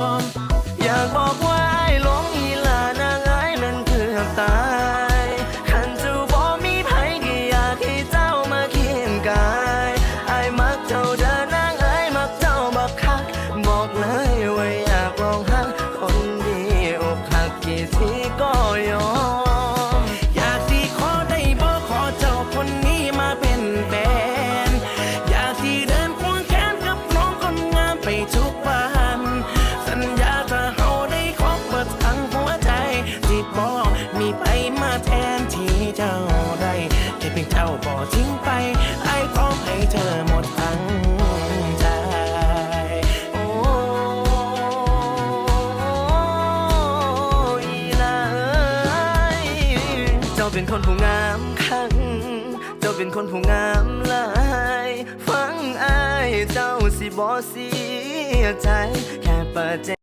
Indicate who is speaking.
Speaker 1: อยากบอกว่าไอ้หลงอีลานางไอ้นั้นเกือบตายขันจูบ่มีไผก็อยากให้เจ้ามาเคียงกายไอ้มักเจ้าเดินนางไอ้มักเจ้าบักคัก บอกเลยว่าอยากลองหักคนดีอกหักกี่ทีาเป็นคนผู้งามคัง เจ้าเป็นคนผู้งามหลาย ฟังอายเจ้าสิบ่เสียใจ แค่เปิดใจ